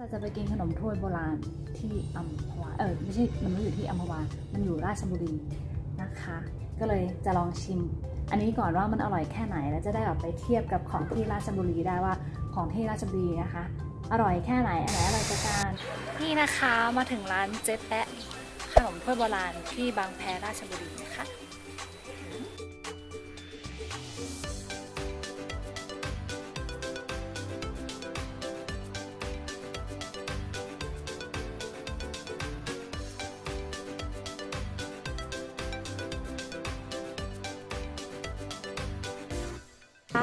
เราจะไปกินขนมถ้วยโบราณที่อัมพวาเออไม่ใช่มันไม่อยู่ที่อัมพวามันอยู่ราชบุรีนะคะ ก็เลยจะลองชิม อันนี้ก่อนว่ามันอร่อยแค่ไหนแล้วจะได้แบบไปเทียบกับของที่ราชบุรีได้ว่าของที่ราชบุรีนะคะ อร่อยแค่ไหนอันไหนอร่อยกว่ากันนี่นะคะมาถึงร้านเจ๊แปะขนมถ้วยโบราณที่บางแพราชบุรีนะคะ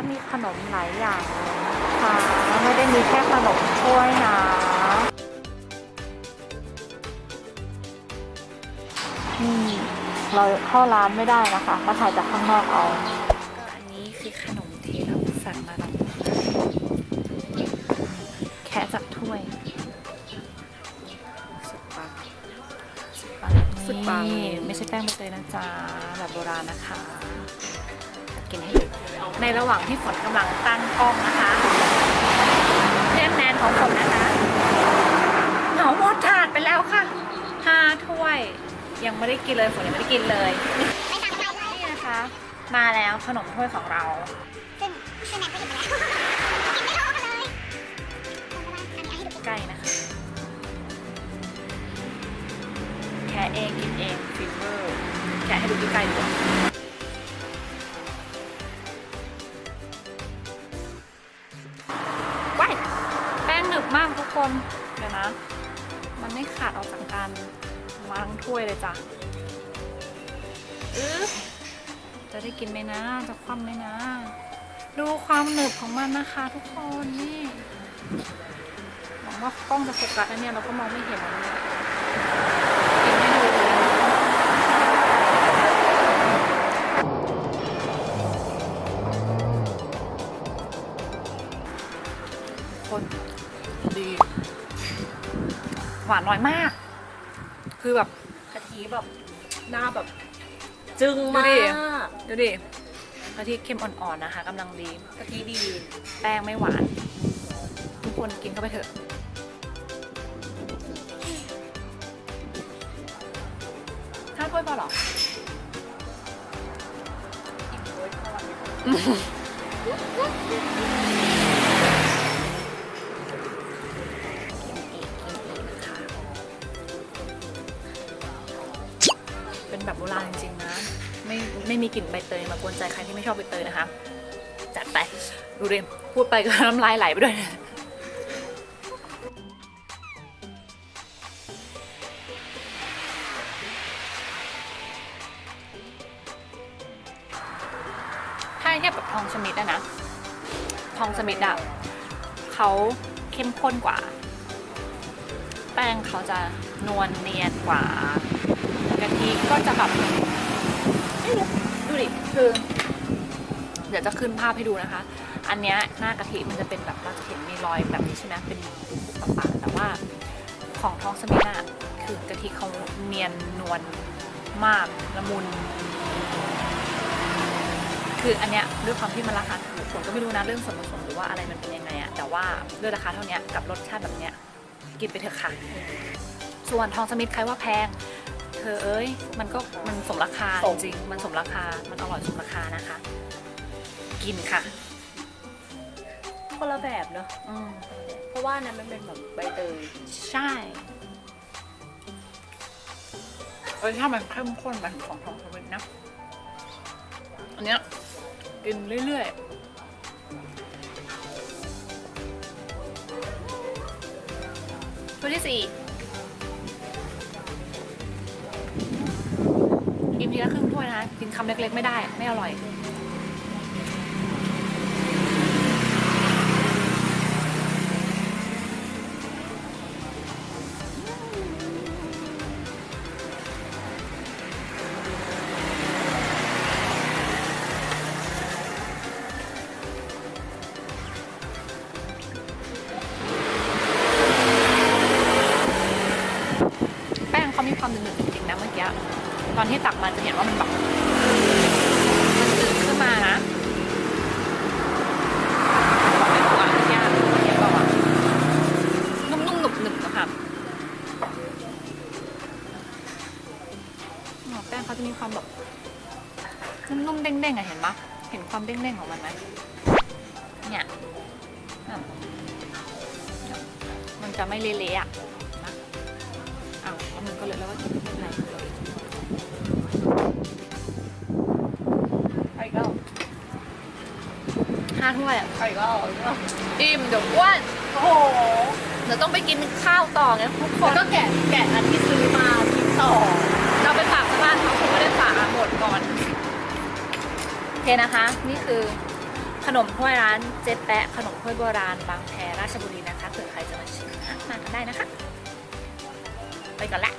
มีขนมหลายอย่างเลยนะคะไม่ได้มีแค่ขนมถ้วยนะ นี่เราเข้าร้านไม่ได้นะคะมาถ่ายจากข้างนอกเอาก็อันนี้คือขนมที่เราสั่งมาแล้วแค่จากถ้วยสุดปังสุดปังสุดปังนี่ไม่ใช่แป้งใบเตยนะจ๊ะแบบโบราณนะคะ กินให้ดูในระหว่างที่ฝนกำลังตั้งกล้องนะคะเพื่อนแนนของผมนะคะเหมาหมดถาดไปแล้วค่ะห้าถ้วย ยังไม่ได้กินเลยฝนยังไม่ได้กินเลยนี่นะคะ มาแล้วขนมถ้วยของเราซึ่งซึ่งแนนก็หยิบไปแล้วกินไม่พอกันเลยอันนี้ให้ดูใกล้นะคะแค่เองกินเองฟิลเวอร์แกะให้ดูใกล้ๆดีกว่า คนเดี๋ยวนะ มันไม่ขาดออกจากกันมาทั้งถ้วยเลยจ้ะจะได้กินไหมนะ จะคว่ำไหมนะ ดูความหนึบของมันนะคะทุกคนนี่หวังว่ากล้องจะโฟกัสนะเนี่ยเราก็มองไม่เห็นเลยกินให้ดูเลยนะคน ดี หวานน้อยมาก คือแบบกะทิแบบหน้าแบบ จึงมาดูดิกดูดิกะทิเค็มอ่อนๆนะคะกำลังดีกะทิดี แป้งไม่หวาน ทุกคนกินเข้าไปเถอะ ถ้าถ้วยพอเหรออิ่มโวยทอ มีกลิ่นใบเตยมากวนใจใครที่ไม่ชอบใบเตยนะคะ จัดไป ดูดิพูดไปก็น้ำลายไหลไปด้วยนะถ้าเทียบกับทองชมิดอะนะ ทองสมิธอะเขาเข้มข้นกว่า แป้งเขาจะนวลเนียนกว่ากะทิก็จะแบบไม่รูู้ดิคือ เดี๋ยวจะขึ้นภาพให้ดูนะคะ อันเนี้ยหน้ากะทิมันจะเป็นแบบเราจะเห็นมีรอยแบบนี้ใช่ไหมเป็นปะปะแต่ว่าของทองสมิธอะคือกะทิเขาเนียนนวลมากละมุน คืออันเนี้ยด้วยความที่มันราคาถูกผมก็ไม่รู้นะเรื่องส่วนผสมหรือว่าอะไรมันเป็นยังไงอะแต่ว่าด้วยราคาเท่านี้กับรสชาติแบบเนี้ยกินไปเถอะค่ะ ส่วนทองสมิธใครว่าแพง ธอเอ้ย มันก็มันสมราคาจริงๆมันสมราคา มันอร่อยสมราคานะคะ กินค่ะ คนละแบบเนอะอืมเพราะว่านั้นมันเป็นแบบใบเตยใช่เอ้ยถ้ามันเข้มข้นแบบของทองสมิธนะ อันเนี้ยกินเรื่อยๆตัวที่สี่ ทีลยนะกินคำเล็กๆ ไม่ได้ไม่อร่อย แป้งเขามีความหนึบ ตอนที่ตักมันจะเห็นว่ามันแบบมันซึมขึ้นมานะไม่รู้อะเนี่ยเห็นเปล่าอะนุ่มๆหนุบๆนะคะแป้งเขาจะมีความแบบนุ่มๆเด้งๆอะเห็นปะเห็นความเด้งๆของมันไหมเนี่ยมันจะไม่เละๆอะอ้าวมันก็เลยแล้วว่า ห้าถ้วยอะไปอีกแล้วอีกแล้วอิ่มเดี๋ยวอ้วนโอ้โหเดี๋ยวต้องไปกินข้าวต่อไงทุกคแล้วนก็แกะแกะอันที่ซื้อมากินต่อเราไปฝากที่บ้านเขาคงไม่ได้ฝากอะหมดก่อนโอเคนะคะ นี่คือขนมถ้วยร้านเจ๊แปะขนมถ้วยโบราณบางแพราชบุรีนะคะเผื่อใครจะมาชิมนะมากันได้นะคะ ไปก่อนละ